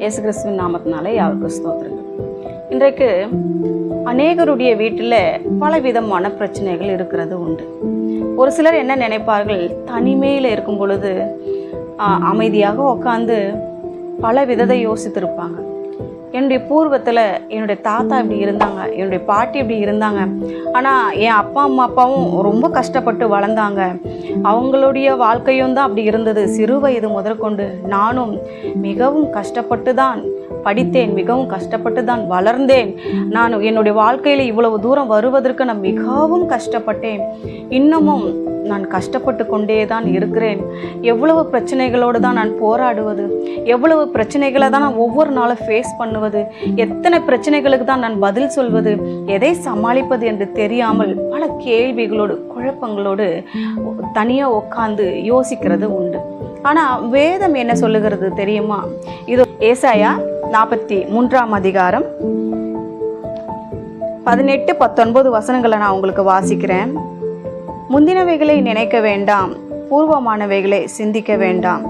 இயேசு கிறிஸ்துவின் நாமத்தினாலே யாருக்கு ஸ்தோத்திரங்கள். இன்றைக்கு அநேகருடைய வீட்டில் பலவிதமான பிரச்சனைகள் இருக்கிறது உண்டு. ஒரு சிலர் என்ன நினைப்பார்கள்? தனிமையில் இருக்கும் பொழுது அமைதியாக உட்காந்து பல விதத்தை யோசித்திருப்பாங்க. என்னுடைய பூர்வத்தில் என்னுடைய தாத்தா இப்படி இருந்தாங்க என்னுடைய பாட்டி இப்படி இருந்தாங்க. ஆனால் என் அப்பா அம்மா அப்பாவும் ரொம்ப கஷ்டப்பட்டு வளர்ந்தாங்க. அவங்களுடைய வாழ்க்கையும் தான் அப்படி இருந்தது. சிறு வயது முதற்கொண்டு நானும் மிகவும் கஷ்டப்பட்டு தான் படித்தேன் மிகவும் கஷ்டப்பட்டு தான் வளர்ந்தேன். நான் என்னுடைய வாழ்க்கையில் இவ்வளவு தூரம் வருவதற்கு நான் மிகவும் கஷ்டப்பட்டேன். இன்னமும் நான் கஷ்டப்பட்டு கொண்டே தான் இருக்கிறேன். எவ்வளவு பிரச்சனைகளோடு தான் நான் போராடுவது எவ்வளவு பிரச்சனைகளை தான் நான் ஒவ்வொரு நாளும் ஃபேஸ் பண்ணுவது எத்தனை பிரச்சனைகளுக்கு தான் நான் பதில் சொல்வது எதை சமாளிப்பது என்று தெரியாமல் பல கேள்விகளோடு குழப்பங்களோடு தனியாக உட்காந்து யோசிக்கிறது உண்டு. ஆனால் வேதம் என்ன சொல்லுகிறது தெரியுமா? இது ஏசாயா நாற்பத்தி மூன்றாம் அதிகாரம். பதினெட்டு பத்தொன்பது வசனங்களை நான் உங்களுக்கு வாசிக்கிறேன். முந்தினவைகளை நினைக்க வேண்டாம் பூர்வமானவைகளை சிந்திக்க வேண்டாம்.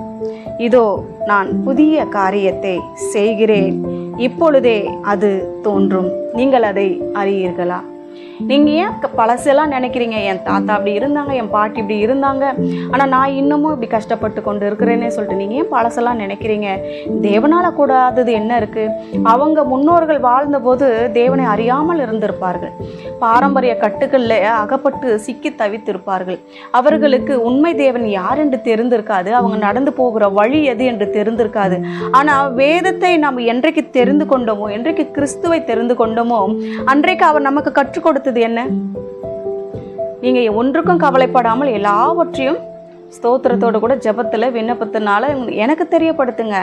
இதோ நான் புதிய காரியத்தை செய்கிறேன். இப்பொழுதே அது தோன்றும். நீங்கள் அதை அறியீர்களா? நீங்கள் ஏன் பழசெல்லாம் நினைக்கிறீங்க? என் தாத்தா அப்படி இருந்தாங்க என் பாட்டி இப்படி இருந்தாங்க. ஆனால் நான் இன்னமும் இப்படி கஷ்டப்பட்டு கொண்டு இருக்கிறேன்னே சொல்லிட்டு நீங்கள் ஏன் பழசெல்லாம் நினைக்கிறீங்க? தேவனால் கூடாதது என்ன இருக்குது அவங்க முன்னோர்கள் வாழ்ந்தபோது தேவனை அறியாமல் இருந்திருப்பார்கள். பாரம்பரிய கட்டுகளில் அகப்பட்டு சிக்கி தவித்திருப்பார்கள். அவர்களுக்கு உண்மை தேவன் யார் என்று தெரிந்திருக்காது. அவங்க நடந்து போகிற வழி எது என்று தெரிந்திருக்காது. ஆனால் வேதத்தை நாம் என்றைக்கு தெரிந்து கொண்டோமோ என்றைக்கு கிறிஸ்துவை தெரிந்து கொண்டோமோ அன்றைக்கு அவர் நமக்கு கற்று கற்றுக் கொடுத்தது என்ன? நீங்க ஒன்றுக்கும் கவலைப்படாமல் எல்லாவற்றையும் ஸ்தோத்திரத்தோடு கூட ஜபத்தில் விண்ணப்பத்தினால எனக்கு தெரியப்படுத்துங்க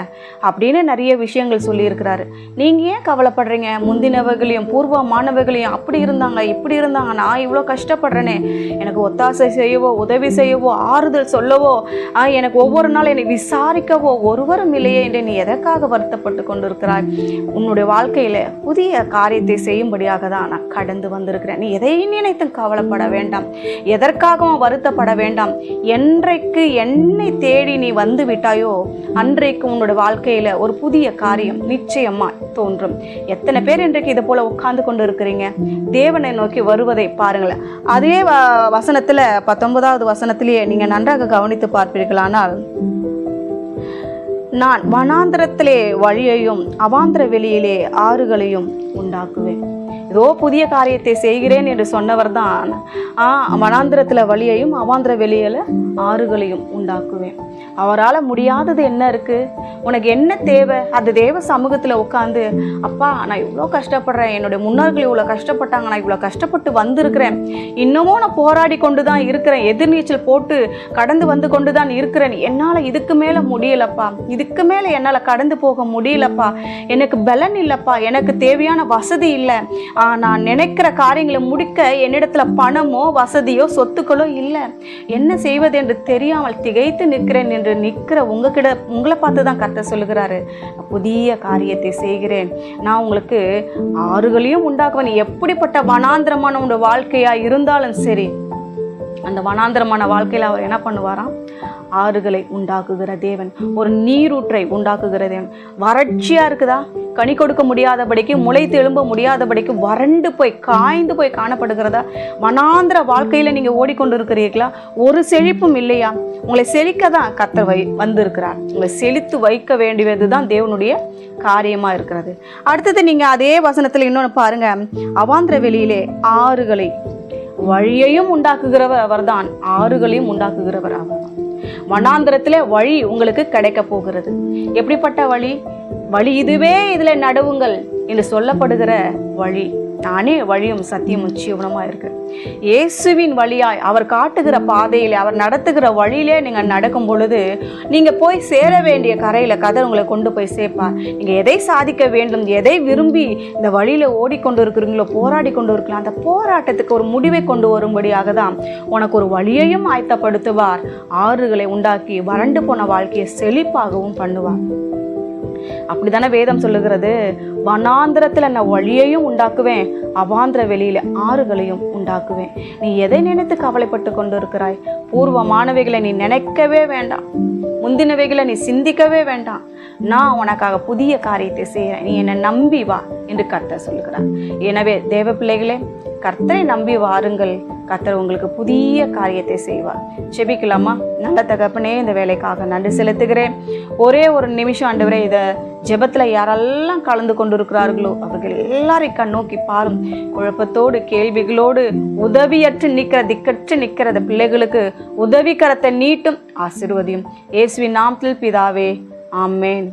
அப்படின்னு நிறைய விஷயங்கள் சொல்லியிருக்கிறாரு. நீங்கள் ஏன் கவலைப்படுறீங்க? முந்தினவர்களையும் பூர்வமானவர்களையும் அப்படி இருந்தாங்க இப்படி இருந்தாங்க. நான் இவ்வளோ கஷ்டப்படுறேனே. எனக்கு ஒத்தாசை செய்யவோ உதவி செய்யவோ ஆறுதல் சொல்லவோ ஆ, எனக்கு ஒவ்வொரு நாளும் என்னை விசாரிக்கவோ ஒருவரும் இல்லையே என்று நீ எதற்காக வருத்தப்பட்டு கொண்டிருக்கிறாய்? உன்னுடைய வாழ்க்கையில் புதிய காரியத்தை செய்யும்படியாக தான் நான் கடந்து வந்திருக்கிறேன். நீ எதையும் நினைத்தும் கவலைப்பட வேண்டாம். எதற்காகவும் வருத்தப்பட வேண்டாம். என்றைக்கு என்னை தேடி நீ வந்து விட்டாயோ அன்றைக்கு உன்னோட வாழ்க்கையில் ஒரு புதிய காரியம் நிச்சயமா தோன்றும். எத்தனை பேர் இன்றைக்கு இதை போல உட்கார்ந்து கொண்டு இருக்கிறீங்க தேவனை நோக்கி வருவதை பாருங்களேன். அதே வ- பத்தொன்பதாவது வசனத்திலேயே நீங்கள் நன்றாக கவனித்து பார்ப்பீர்களானால் நான் வனாந்திரத்திலே வழியையும் அவாந்திர வெளியிலே ஆறுகளையும் உண்டாக்குவேன். ஏதோ புதிய காரியத்தை செய்கிறேன் என்று சொன்னவர் தான் ஆ வனாந்திரத்தில் வழியையும் அவாந்திர வெளியில் ஆறுகளையும் உண்டாக்குவேன். அவரால் முடியாதது என்ன இருக்குது உனக்கு என்ன தேவை? அது தேவ சமூகத்தில் உட்காந்து அப்பா நான் இவ்வளோ கஷ்டப்படுறேன். என்னுடைய முன்னோர்கள் இவ்வளோ கஷ்டப்பட்டாங்க. நான் இவ்வளோ கஷ்டப்பட்டு வந்திருக்கிறேன். இன்னமும் நான் போராடி கொண்டு தான் இருக்கிறேன். எதிர்நீச்சல் போட்டு கடந்து வந்து கொண்டு தான் இருக்கிறேன். என்னால் இதுக்கு மேலே முடியலப்பா. இதுக்கு மேலே என்னால் கடந்து போக முடியலப்பா. எனக்கு பலன் இல்லைப்பா. எனக்கு தேவையான வசதி இல்லை. நான் நினைக்கிற காரியங்களை முடிக்க என்னிடத்துல பணமோ வசதியோ சொத்துக்களோ இல்லை. என்ன செய்வது என்று தெரியாமல் திகைத்து நிற்கிறேன் என்று நிற்கிற உங்ககிட்ட உங்களை பார்த்து தான் கத்த சொல்லுகிறாரு புதிய காரியத்தை செய்கிறேன். நான் உங்களுக்கு ஆறுகளையும் உண்டாக்குவேன். எப்படிப்பட்ட வனாந்திரமான உங்களோட வாழ்க்கையாக இருந்தாலும் சரி அந்த வனாந்திரமான வாழ்க்கையில் அவர் என்ன பண்ணுவாராம்? ஆறுகளை உண்டாக்குகிற தேவன். ஒரு நீரூற்றை உண்டாக்குகிற தேவன். வறட்சியா இருக்குதா? கனி கொடுக்க முடியாதபடிக்கு முளைத்து எழும்ப முடியாதபடிக்கு வறண்டு போய் காய்ந்து போய் காணப்படுகிறதா? வனாந்திர வாழ்க்கையில நீங்க ஓடிக்கொண்டு இருக்கிறீர்களா ஒரு செழிப்பும் இல்லையா? உங்களை செழிக்க தான் கத்தர் வை வந்திருக்கிறார். உங்களை செழித்து வைக்க வேண்டியது தான் தேவனுடைய காரியமா இருக்கிறது. அடுத்தது நீங்க அதே வசனத்துல இன்னொன்று பாருங்க. அவாந்திர வெளியிலே ஆறுகளை வழியையும் உண்டாக்குகிறவர் அவர்தான். ஆறுகளையும் உண்டாக்குகிறவர் அவர்தான் வனாந்திரத்தில் வழி உங்களுக்கு கிடைக்க போகிறது. எப்படிப்பட்ட வழி? வழி இதுவே இதில் நடுவுங்கள் என்று சொல்லப்படுகிற வழி. நானே வழியும் சத்தியமும் ஜீவனமாக இருக்கு. இயேசுவின் வழியாய் அவர் காட்டுகிற பாதையில் அவர் நடத்துகிற வழியிலே நீங்கள் நடக்கும் பொழுது நீங்கள் போய் சேர வேண்டிய கரையில் கதை உங்களை கொண்டு போய் சேர்ப்பார் நீங்கள் எதை சாதிக்க வேண்டும் எதை விரும்பி இந்த வழியில் ஓடிக்கொண்டு இருக்கிறீங்களோ போராடி கொண்டு இருக்கலாம் அந்த போராட்டத்துக்கு ஒரு முடிவை கொண்டு வரும்படியாக தான் உனக்கு ஒரு வழியையும் ஆயத்தப்படுத்துவார். ஆறுகளை உண்டாக்கி வறண்டு போன வாழ்க்கையை செழிப்பாகவும் பண்ணுவார். அப்படி தானே வேதம் சொல்லுகிறது? வனாந்திரத்தில் நான் வழியையும் உண்டாக்குவேன் அவாந்திர வெளியில் ஆறுகளையும் உண்டாக்குவேன். நீ எதை நினைத்து கவலைப்பட்டு கொண்டு இருக்கிறாய் பூர்வமானவைகளை நீ நினைக்கவே வேண்டாம். முந்தினவைகளை நீ சிந்திக்கவே வேண்டாம். நான் உனக்காக புதிய காரியத்தை செய்கிறேன். நீ என்னை நம்பி வா என்று கர்த்தர் சொல்லுகிறார். எனவே தேவ பிள்ளைகளே கர்த்தரை நம்பி வாருங்கள். கர்த்தர் உங்களுக்கு புதிய காரியத்தை செய்வார். செபிக்கலாமா நல்ல தகப்பனே இந்த வேலைக்காக நன்றி செலுத்துகிறேன். ஒரே ஒரு நிமிஷம் ஆண்டவரே இதை ஜெபத்தில் யாரெல்லாம் கலந்து கொண்டிருக்கிறார்களோ அவர்கள் எல்லாரையும் கண் நோக்கி பாரும். குழப்பத்தோடு கேள்விகளோடு உதவியற்று நிற்கிற திக்கற்று நிற்கிறத பிள்ளைகளுக்கு உதவிக்கரத்தை நீட்டும் ஆசிர்வதியும். இயேசுவின் நாமத்தில் பிதாவே ஆமேன்.